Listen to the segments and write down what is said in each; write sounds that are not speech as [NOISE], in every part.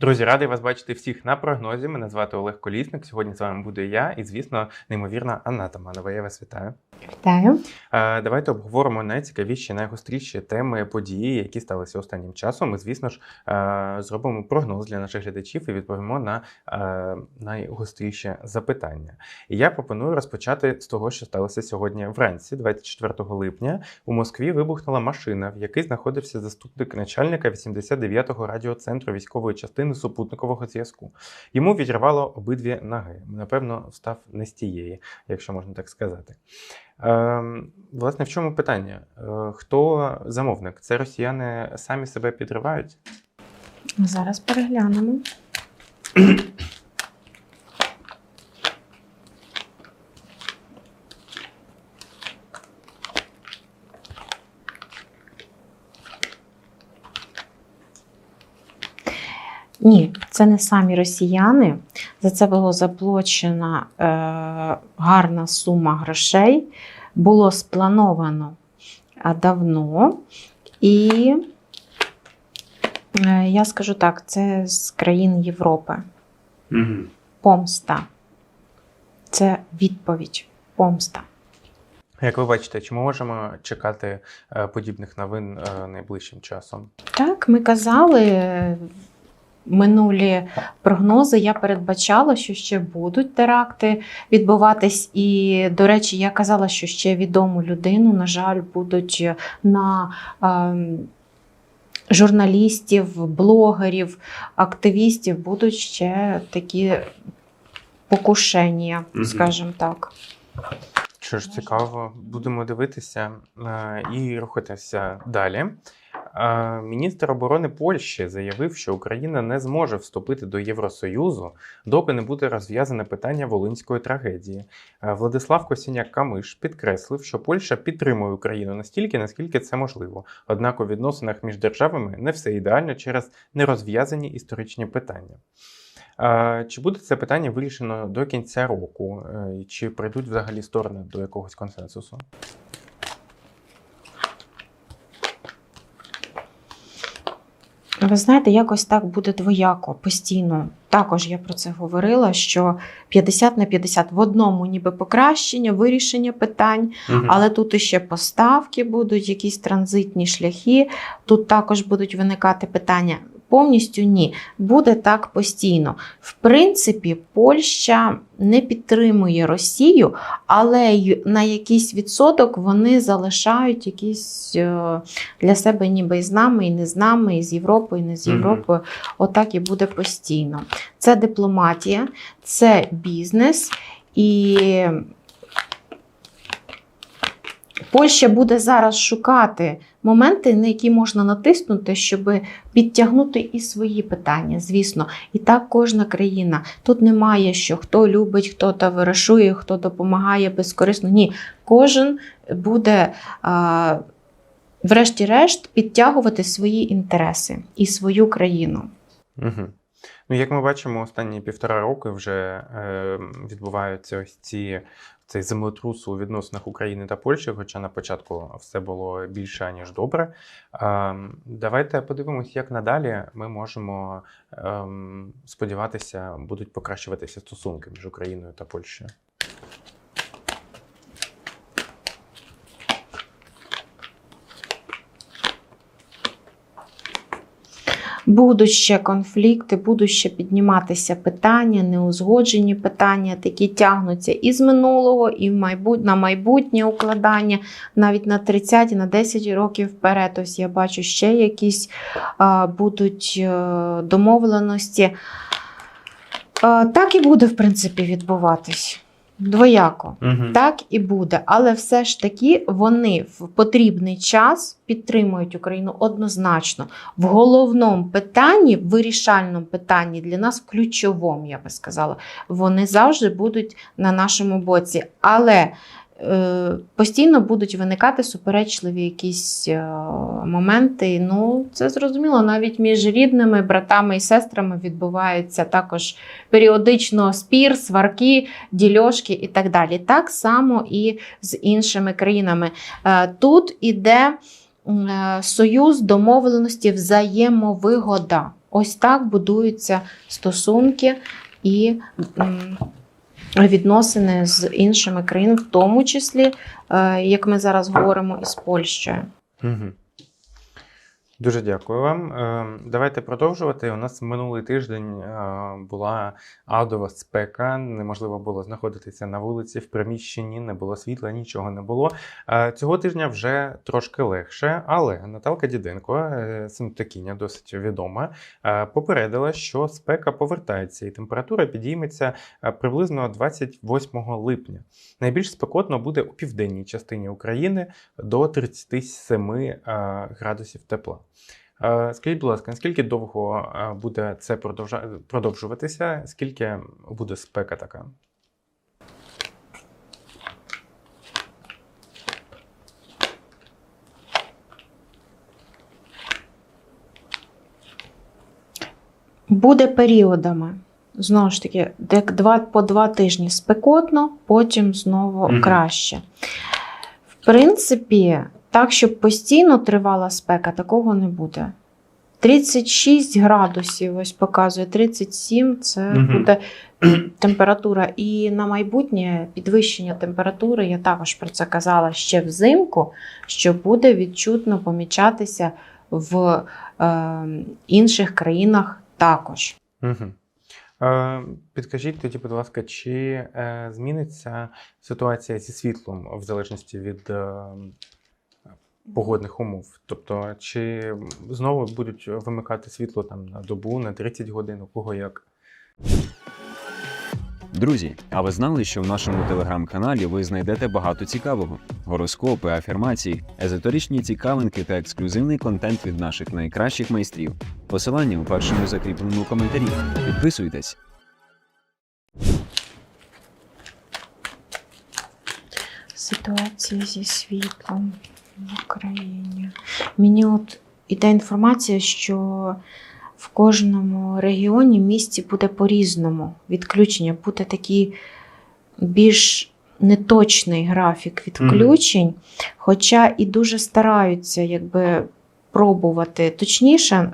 Друзі, радий вас бачити всіх на прогнозі. Мене звати Олег Колісник. Сьогодні з вами буду я і, звісно, неймовірна Анна Таманова. Я вас вітаю. Вітаю. Давайте обговоримо найцікавіші, найгостріші теми, події, які сталися останнім часом. І, звісно ж, зробимо прогноз для наших глядачів і відповімо на е, найгостріші запитання. І я пропоную розпочати з того, що сталося сьогодні вранці, 24 липня. У Москві вибухнула машина, в якій знаходився заступник начальника 89-го радіоцентру військової частини супутникового зв'язку. Йому відірвало обидві ноги. Напевно, встав не з тієї, якщо можна так сказати. Ем, власне, в чому питання? Е, хто замовник? Це росіяни самі себе підривають? Зараз переглянемо. Ні, це не самі росіяни. За це було заплачена е, гарна сума грошей. Було сплановано давно. І Е, Я скажу так, це з країн Європи. Помста. Це відповідь. Помста. Як ви бачите, чи ми можемо чекати е, подібних новин е, найближчим часом? Так, ми казали минулі прогнози. Я передбачала, що ще будуть теракти відбуватись. І, до речі, я казала, що ще відому людину, на жаль, будуть на. ем, Журналістів, блогерів, активістів будуть ще такі покушення, скажімо так. Що ж цікаво, будемо дивитися е, і рухатися далі. Міністр оборони Польщі заявив, що Україна не зможе вступити до Євросоюзу, доки не буде розв'язане питання волинської трагедії. Владислав Косіняк-Камиш підкреслив, що Польща підтримує Україну настільки, наскільки це можливо. Однак у відносинах між державами не все ідеально через нерозв'язані історичні питання. Чи буде це питання вирішено до кінця року? Е, Чи прийдуть взагалі сторони до якогось консенсусу? Ви знаєте, якось так буде двояко постійно. Також я про це говорила: що 50 на 50 в одному, ніби покращення, вирішення питань, але тут іще поставки будуть, якісь транзитні шляхи. Тут також будуть виникати питання. Повністю ні, буде так постійно. В принципі, Польща не підтримує Росію, але на якийсь відсоток вони залишають якісь е, для себе ніби і з нами, і не з нами, і з Європою, і не з. Європою. Отак і буде постійно. Це дипломатія, це бізнес і. Польща буде зараз шукати моменти, на які можна натиснути, щоб підтягнути і свої питання, звісно. І так кожна країна. Тут немає, що хто любить, хто та вирішує, хто допомагає безкорисно. Ні, кожен буде, а, врешті-решт, підтягувати свої інтереси і свою країну. Угу. Ну, як ми бачимо, останні півтора роки вже е, відбуваються ось ці цей землетрус у відносинах України та Польщі, хоча на початку все було більше ніж добре. Е, давайте подивимось, як надалі ми можемо е, сподіватися, будуть покращуватися стосунки між Україною та Польщею. Будуть ще конфлікти, будуть ще підніматися питання, неузгоджені питання, такі тягнуться і з минулого, і в майбут... на майбутнє укладання, навіть на 30 на 10 років вперед. Ось я бачу ще якісь а, будуть е, домовленості. А, так і буде, в принципі, відбуватись. Двояко. Угу. Так і буде, але все ж таки вони в потрібний час підтримують Україну однозначно в головному питанні, в вирішальному питанні для нас ключовому, я би сказала, вони завжди будуть на нашому боці. Але постійно будуть виникати суперечливі якісь е, моменти. Ну, це зрозуміло, навіть між рідними братами і сестрами відбувається також періодично спір, сварки, дільошки і так далі. Так само і з іншими країнами. Е, Тут іде е, союз домовленості взаємовигода. Ось так будуються стосунки і відносини з іншими країнами, в тому числі, е, як ми зараз говоримо, із Польщею. Угу. Дуже дякую вам. Е, Давайте продовжувати. У нас минулий тиждень е, була адова спека. Неможливо було знаходитися на вулиці в приміщенні, не було світла, нічого не було. Е, Цього тижня вже трошки легше, але Наталка Діденко, синоптикиня, досить відома, попередила, що спека повертається і температура підійметься приблизно 28 липня. Найбільш спекотно буде у південній частині України до 37 е, градусів тепла. Е, Скажіть, будь ласка, наскільки довго е, буде це продовжуватися? Скільки буде спека така? Буде періодами. Знову ж таки, як два, по два тижні спекотно, потім знову Мгм. краще. В принципі, так, щоб постійно тривала спека, такого не буде. 36 градусів, ось показує 37 це Мгм. буде [CLEARS THROAT] температура. І на майбутнє підвищення температури, я також про це казала ще взимку, що буде відчутно помічатися в е, інших країнах також. Угу. Е, Підкажіть тоді, будь ласка, чи е, зміниться ситуація зі світлом в залежності від е, погодних умов? Тобто, чи знову будуть вимикати світло там на добу, на 30 годин, у кого як? Друзі, а ви знали, що в нашому телеграм-каналі ви знайдете багато цікавого: гороскопи, афірмації, езотеричні цікавинки та ексклюзивний контент від наших найкращих майстрів. Посилання у першому закріпленому коментарі. Підписуйтесь. Ситуація зі світлом в Україні. Мені от іде інформація, що в кожному регіоні місті буде по-різному. Відключення буде такий більш неточний графік відключень, хоча і дуже стараються якби пробувати точніше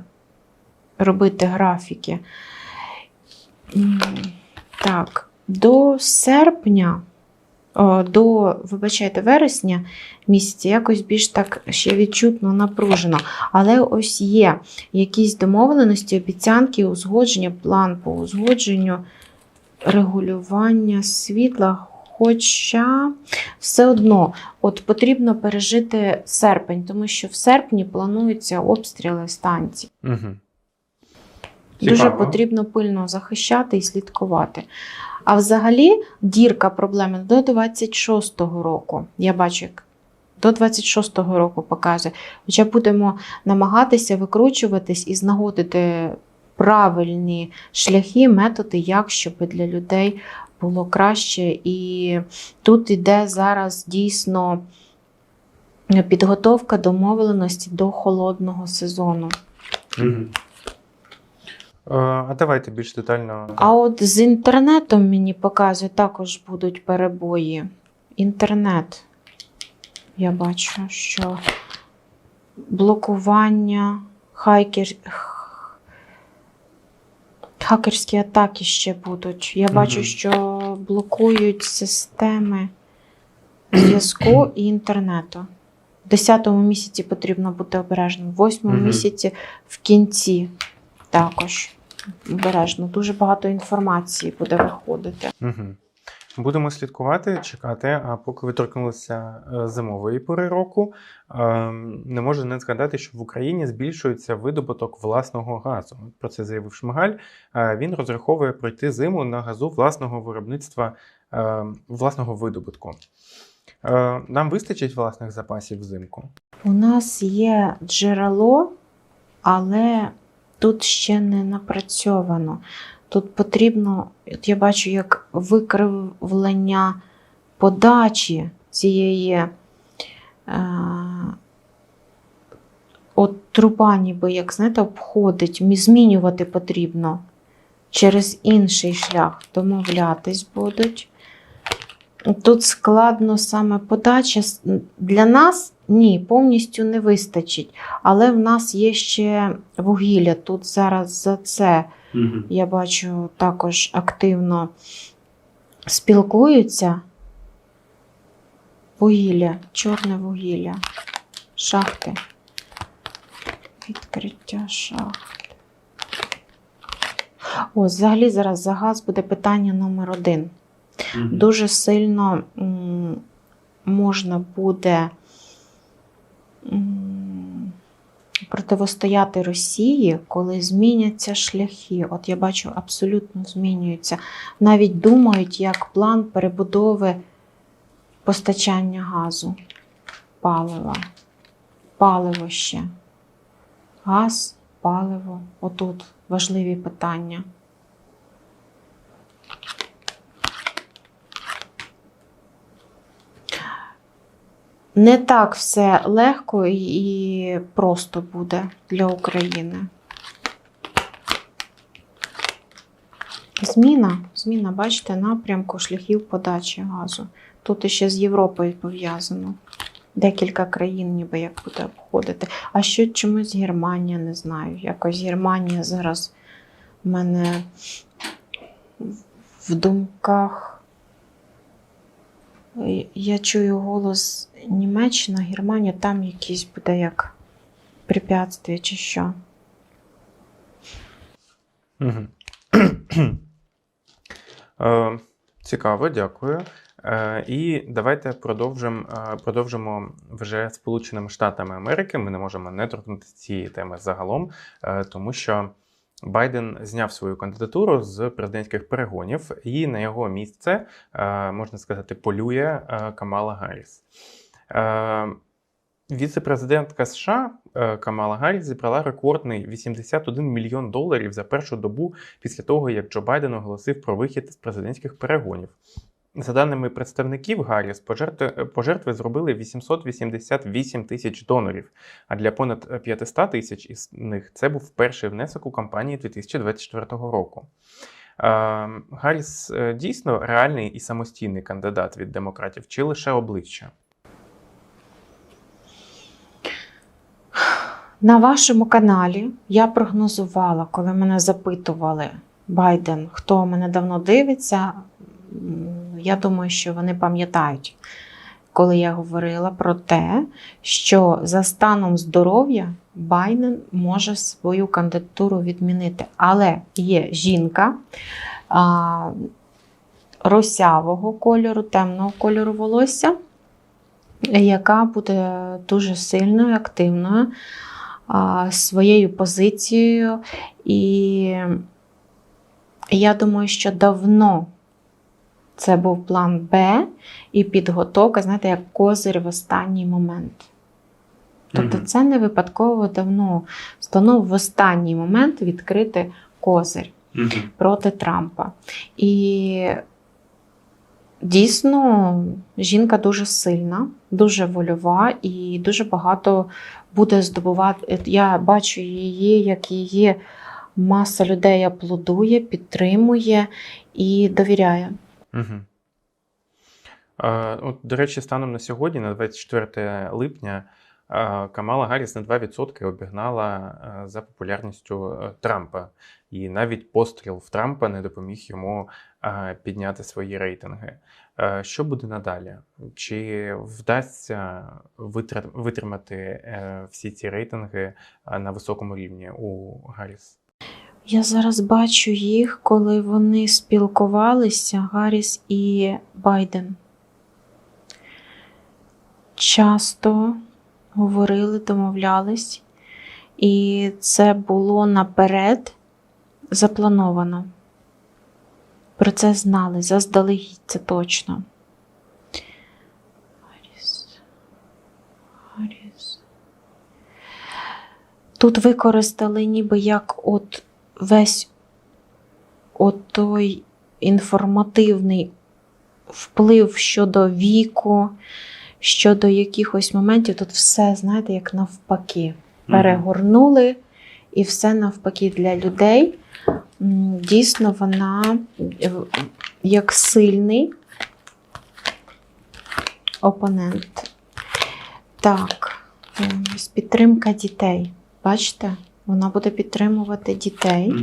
робити графіки. Так, до серпня до, вибачайте, вересня місяця якось більш так ще відчутно напружено. Але ось є якісь домовленості, обіцянки, узгодження, план по узгодженню регулювання світла. Хоча все одно от потрібно пережити серпень, тому що в серпні плануються обстріли станцій. Угу. Дуже потрібно пильно захищати і слідкувати. А взагалі дірка проблеми до 26-го року. Я бачу, як до 26-го року показує. Хоча будемо намагатися викручуватись і знаходити правильні шляхи, методи, як щоб для людей було краще. І тут іде зараз дійсно підготовка домовленості до холодного сезону. Угу. А давайте більш детально. А от з інтернетом мені показує, також будуть перебої. Інтернет. Я бачу, що блокування, хайкер... хакерські атаки ще будуть. Я бачу, Мгм. що блокують системи зв'язку [CLEARS THROAT] і інтернету. В 10 місяці потрібно бути обережним, в 8 Мгм. місяці в кінці також обережно. Дуже багато інформації буде виходити. Угу. Будемо слідкувати, чекати. А поки ви торкнулися е, зимової пори року, е, не можу не згадати, що в Україні збільшується видобуток власного газу. Про це заявив Шмигаль. Е, Він розраховує пройти зиму на газу власного виробництва е, власного видобутку. Нам вистачить власних запасів взимку. У нас є джерело, але тут ще не напрацьовано. Тут потрібно, от я бачу, як викривлення подачі цієї е, от труба, ніби як знаєте, обходить, змінювати потрібно через інший шлях. Домовлятись будуть. Тут складно саме подача. Для нас ні, повністю не вистачить. Але в нас є ще вугілля. Тут зараз за це я бачу також активно спілкуються. Вугілля, чорне вугілля, шахти. Відкриття шахт. О, взагалі зараз за газ буде питання номер один. Дуже сильно можна буде противостояти Росії, коли зміняться шляхи. От я бачу, абсолютно змінюються. Навіть думають, як план перебудови постачання газу, палива, паливо ще. Газ, паливо. Отут важливі питання. Не так все легко і- просто буде для України. Зміна, зміна, бачите, напрямку шляхів подачі газу. Тут іще з Європою пов'язано. Декілька країн ніби як буде обходити. А що чомусь Германія, не знаю. Якось Германія зараз в мене в думках. Я чую голос Німеччина, Германія, там якісь буде як препятствие чи що. [CLEARS THROAT] Е, Цікаво, дякую. Е, І давайте продовжимо, е, продовжимо вже Сполученими Штатами Америки. Ми не можемо не торкнутися цієї теми загалом, тому що Байден зняв свою кандидатуру з президентських перегонів, і на його місце, е, можна сказати, полює е, Камала Гарріс. Е, Віце-президентка США Камала Гарріс зібрала рекордний 81 мільйон доларів за першу добу після того, як Джо Байден оголосив про вихід з президентських перегонів. За даними представників Гарріс, пожертви, пожертви зробили 888 тисяч донорів, а для понад 500 тисяч із них це був перший внесок у кампанії 2024 року. Е, Гарріс е, дійсно реальний і самостійний кандидат від демократів, чи лише обличчя? На вашому каналі я прогнозувала, коли мене запитували Байден, хто мене давно дивиться. Я думаю, що вони пам'ятають, коли я говорила про те, що за станом здоров'я Байден може свою кандидатуру відмінити. Але є жінка а, росявого кольору, темного кольору волосся, яка буде дуже сильною, активною а, своєю позицією. І я думаю, що давно це був план Б і підготовка, знаєте, як козир в останній момент. Тобто, це не випадково давно станов в останній момент відкрити козир проти Трампа. І дійсно жінка дуже сильна, дуже вольова і дуже багато буде здобувати. Я бачу її, як її маса людей аплодує, підтримує і довіряє. Угу. Е, от, до речі, станом на сьогодні, на 24 липня, е, Камала Гарріс на 2% обігнала е, за популярністю е, Трампа. І навіть постріл в Трампа не допоміг йому підняти свої рейтинги. Що буде надалі? Чи вдасться витримати е, всі ці рейтинги на високому рівні у Гарріс? Я зараз бачу їх, коли вони спілкувалися, Гарріс і Байден. Часто говорили, домовлялись, і це було наперед заплановано. Про це знали, заздалегідь це точно. Гарріс. Гарріс. Тут використали ніби як от весь от той інформативний вплив щодо віку, щодо якихось моментів. Тут все, знаєте, як навпаки. Перегорнули і все навпаки для людей. Дійсно, вона е, як сильний опонент. Так, ось підтримка дітей. Бачите? Вона буде підтримувати дітей.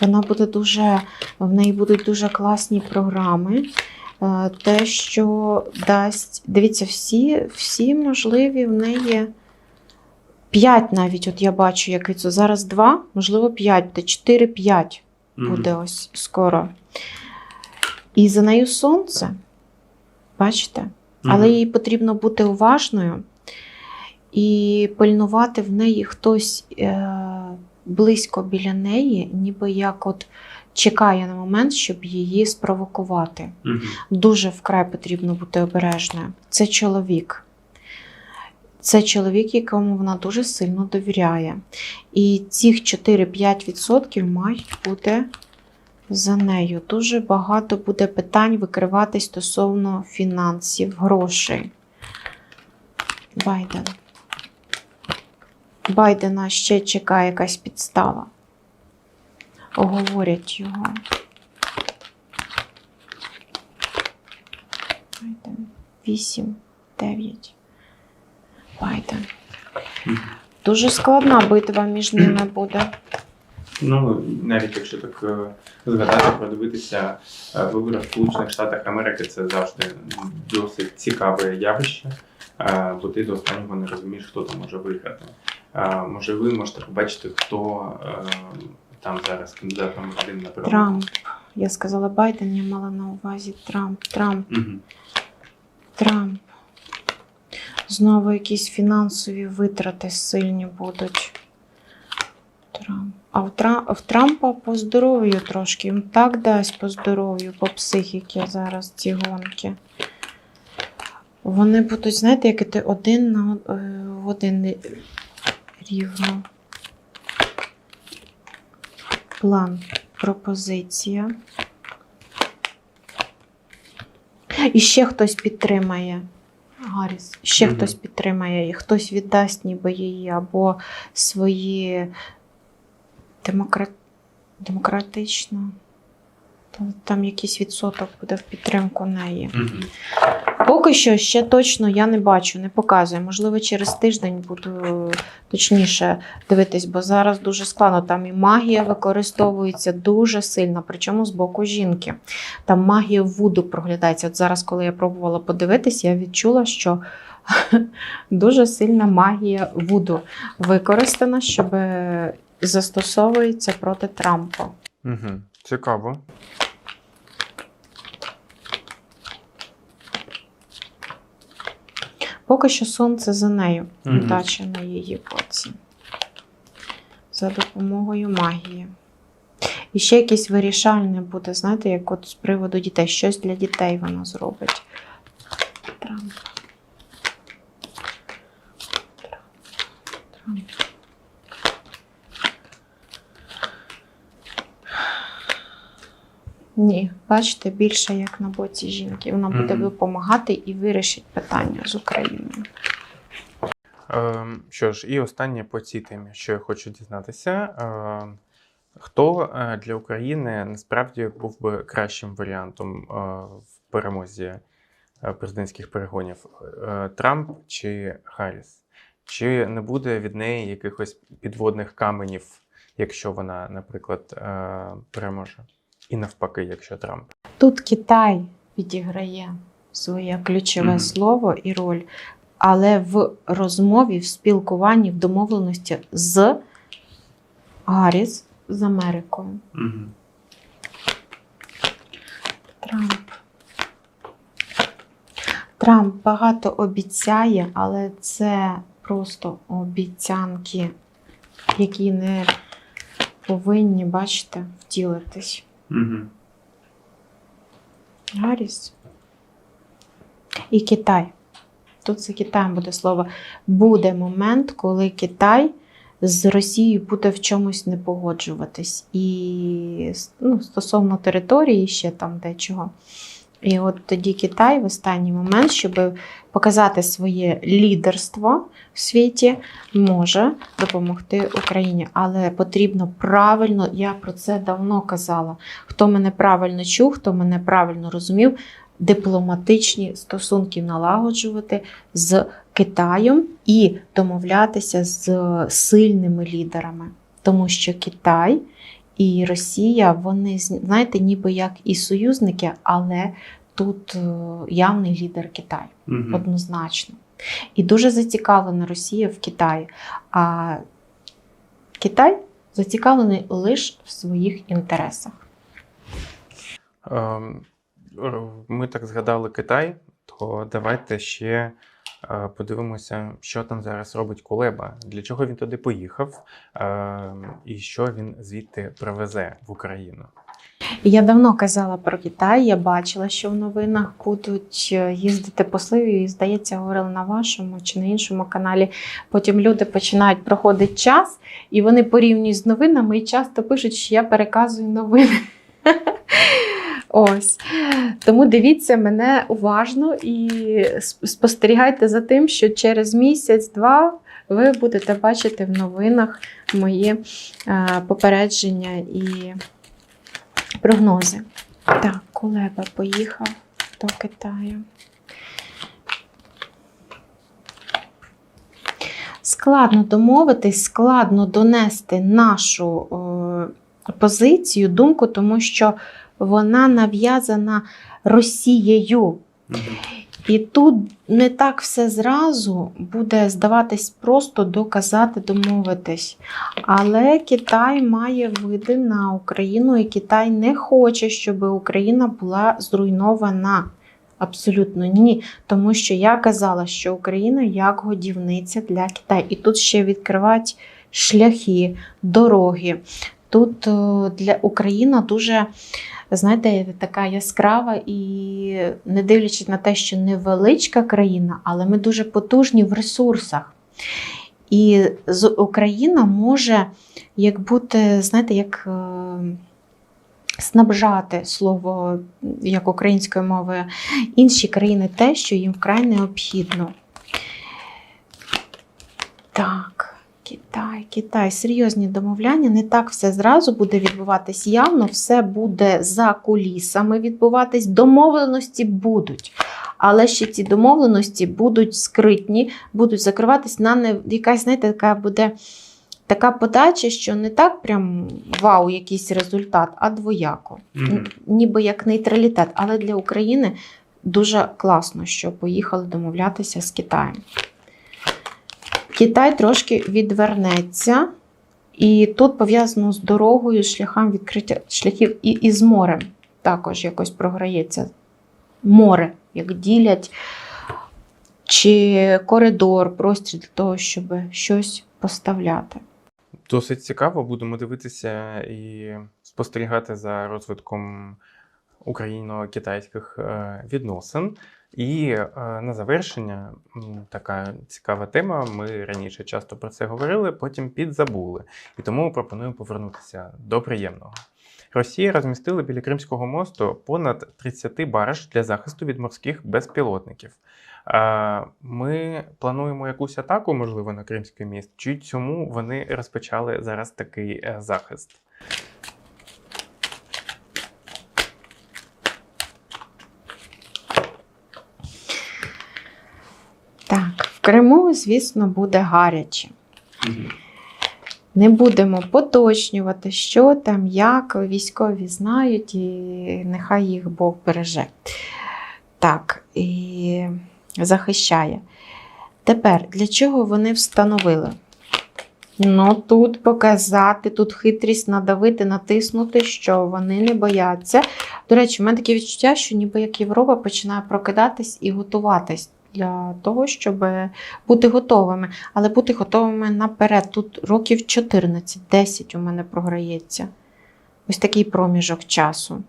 Вона буде дуже, в неї будуть дуже класні програми. Е, Те, що дасть, дивіться, всі, всі можливі в неї п'ять навіть, от я бачу, який це зараз два, можливо, п'ять, буде 4-5 буде ось скоро. І за нею сонце. Бачите? Але їй потрібно бути уважною і пильнувати в неї хтось е, близько біля неї, ніби як от чекає на момент, щоб її спровокувати. Дуже вкрай потрібно бути обережною. Це чоловік. Це чоловік, якому вона дуже сильно довіряє. І цих 4-5% мають бути за нею. Дуже багато буде питань викривати стосовно фінансів, грошей. Байден. Байдена ще чекає якась підстава. Оговорять його. Байден. 8, 9. Байден. Дуже складна битва між ними буде. Ну, навіть якщо так е, згадати, продивитися е, вибори в Сполучених Штатах Америки, це завжди досить цікаве явище, бо ти до останнього не розумієш, хто там може виграти. Може, ви можете побачити, хто е, там зараз кандидат номер один на перемогу. Трамп. Я сказала Байден, я мала на увазі Трамп. Трамп. Мгм. Трамп. Знову якісь фінансові витрати сильні будуть. Трамп. А в, Тра... в Трампа по здоров'ю трошки. Він так дасть по здоров'ю, по психіки зараз ці гонки. Вони будуть, знаєте, як іти один на е, в один рівно. План, пропозиція. І ще хтось підтримає. Гарріс. Ще Мгм. хтось підтримає її, хтось віддасть ніби її або свої демократ... демократично. Там, там якийсь відсоток буде в підтримку неї. Мгм. Поки що ще точно я не бачу, не показую. Можливо, через тиждень буду точніше дивитись, бо зараз дуже складно. Там і магія використовується дуже сильно, причому з боку жінки. Там магія вуду проглядається. От зараз, коли я пробувала подивитись, я відчула, що [LAUGHS] дуже сильна магія вуду використана, щоб застосовується проти Трампа. Мгм. Цікаво. Поки що сонце за нею, Мгм. удача на її боці. За допомогою магії. І ще якесь вирішальне буде, знаєте, як от з приводу дітей. Щось для дітей вона зробить. Трампа. Трамп. Ні, бачите, більше як на боці жінки. Вона буде Мгм. допомагати і вирішить питання з Україною. Ем, Що ж, і останнє по цій темі, що я хочу дізнатися. Ем, Хто е, для України насправді був би кращим варіантом е, в перемозі е, президентських перегонів? Е, Трамп чи Харріс? Чи не буде від неї якихось підводних каменів, якщо вона, наприклад, е, переможе? І навпаки, якщо Трамп? Тут Китай відіграє своє ключове Мгм. слово і роль, але в розмові, в спілкуванні, в домовленості з Гарріс з Америкою. Трамп. Трамп багато обіцяє, але це просто обіцянки, які не повинні, бачите, втілитись. Гарріс. І Китай. Тут за Китаєм буде слово. Буде момент, коли Китай з Росією буде в чомусь не погоджуватись. І ну, стосовно території, ще там дечого. І от тоді Китай в останній момент, щоб показати своє лідерство в світі, може допомогти Україні. Але потрібно правильно, я про це давно казала. Хто мене правильно чув, хто мене правильно розумів, дипломатичні стосунки налагоджувати з Китаєм і домовлятися з сильними лідерами, тому що Китай і Росія, вони знаєте, ніби як і союзники, але тут е, явний лідер Китай однозначно. І дуже зацікавлена Росія в Китаї. А Китай зацікавлений лише в своїх інтересах. Ем, Ми так згадали Китай, то давайте ще подивимося, що там зараз робить Кулеба, для чого він туди поїхав, ем, і що він звідти привезе в Україну. Я давно казала про Китай, я бачила, що в новинах будуть е, їздити посли, і, здається, говорили на вашому чи на іншому каналі. Потім люди починають проходити час, і вони порівнюють з новинами і часто пишуть, що я переказую новини. [LAUGHS] Ось. Тому дивіться мене уважно і спостерігайте за тим, що через місяць-два ви будете бачити в новинах мої е, попередження і прогнози. Так, Кулеба поїхав до Китаю. Складно домовитись, складно донести нашу е, позицію, думку, тому що вона нав'язана Росією. І тут не так все зразу буде здаватись просто доказати, домовитись. Але Китай має види на Україну, і Китай не хоче, щоб Україна була зруйнована. Абсолютно ні. Тому що я казала, що Україна як годівниця для Китаю. І тут ще відкривати шляхи, дороги. Тут е, для Україна дуже, знаєте, така яскрава і не дивлячись на те, що невеличка країна, але ми дуже потужні в ресурсах. І Україна може як бути, знаєте, як е, снабжати слово як українською мовою інші країни те, що їм вкрай необхідно. Так, Китай, Китай, серйозні домовляння. Не так все зразу буде відбуватись явно, все буде за кулісами відбуватись. Домовленості будуть. Але ще ці домовленості будуть скритні, будуть закриватись на не якась, знаєте, така буде така подача, що не так прям вау, якийсь результат, а двояко. Н- Ніби як нейтралітет. Але для України дуже класно, що поїхали домовлятися з Китаєм. Китай трошки відвернеться, і тут пов'язано з дорогою, шляхам відкриття шляхів і, і з морем також якось програється. Море, як ділять, чи коридор, простір для того, щоб щось поставляти. Досить цікаво, будемо дивитися і спостерігати за розвитком україно-китайських е, відносин. І е, на завершення така цікава тема. Ми раніше часто про це говорили, потім підзабули. І тому пропоную повернутися до приємного. Росія розмістила біля Кримського мосту понад 30 барж для захисту від морських безпілотників. Ми плануємо якусь атаку, можливо, на Кримський міст, чи цьому вони розпочали зараз такий е, захист? Так, в Криму, звісно, буде гаряче. Не будемо поточнювати, що там, як військові знають, і нехай їх Бог береже. Так, і захищає. Тепер, для чого вони встановили? Ну, тут показати, тут хитрість надавити, натиснути, що вони не бояться. До речі, в мене таке відчуття, що ніби як Європа починає прокидатись і готуватись для того, щоб бути готовими. Але бути готовими наперед. Тут років 14-10 у мене програється. Ось такий проміжок часу.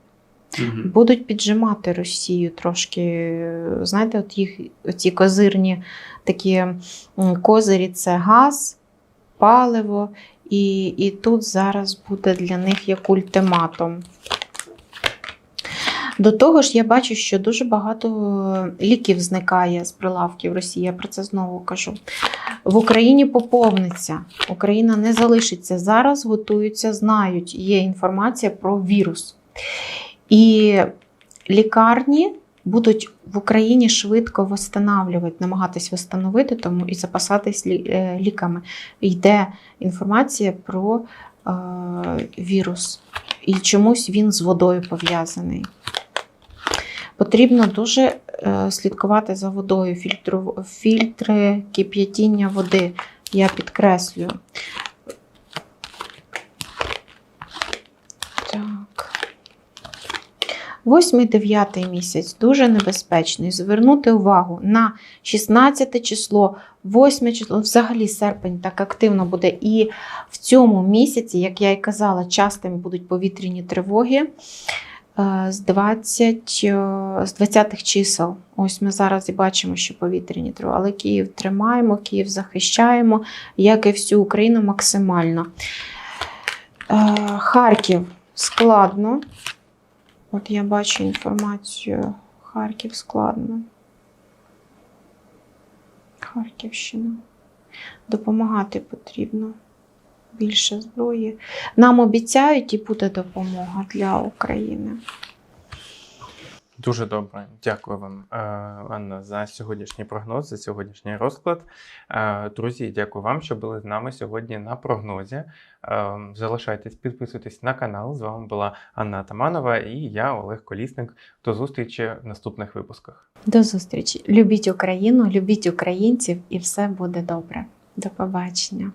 Будуть піджимати Росію трошки. Знаєте, от їх оці козирні такі козирі це газ, паливо, і, і тут зараз буде для них як ультиматум. До того ж, я бачу, що дуже багато ліків зникає з прилавків Росії. Я про це знову кажу. В Україні поповниться. Україна не залишиться. Зараз готуються, знають, є інформація про вірус. І лікарні будуть в Україні швидко восстанавлювати, намагатись восстановити тому і запасатись е, ліками. Йде інформація про е, вірус, і чомусь він з водою пов'язаний. Потрібно дуже е, слідкувати за водою, фільтру, фільтри кип'ятіння води. Я підкреслюю. Так. Восьмий, дев'ятий місяць дуже небезпечний. Звернути увагу на 16 число, 8 число, взагалі серпень так активно буде. І в цьому місяці, як я і казала, частими будуть повітряні тривоги з 20, е, з 20 чисел. Ось ми зараз і бачимо, що повітряні тривоги. Але Київ тримаємо, Київ захищаємо, як і всю Україну максимально. Е, Харків складно. От я бачу інформацію. Харків складно. Харківщина. Допомагати потрібно. Більше зброї. Нам обіцяють і буде допомога для України. Дуже добре. Дякую вам, е, Анна, за сьогоднішній прогноз, за сьогоднішній розклад. Е, Друзі, дякую вам, що були з нами сьогодні на прогнозі. Е, Залишайтесь, підписуйтесь на канал. З вами була Анна Атаманова і я, Олег Колісник. До зустрічі в наступних випусках. До зустрічі. Любіть Україну, любіть українців, і все буде добре. До побачення.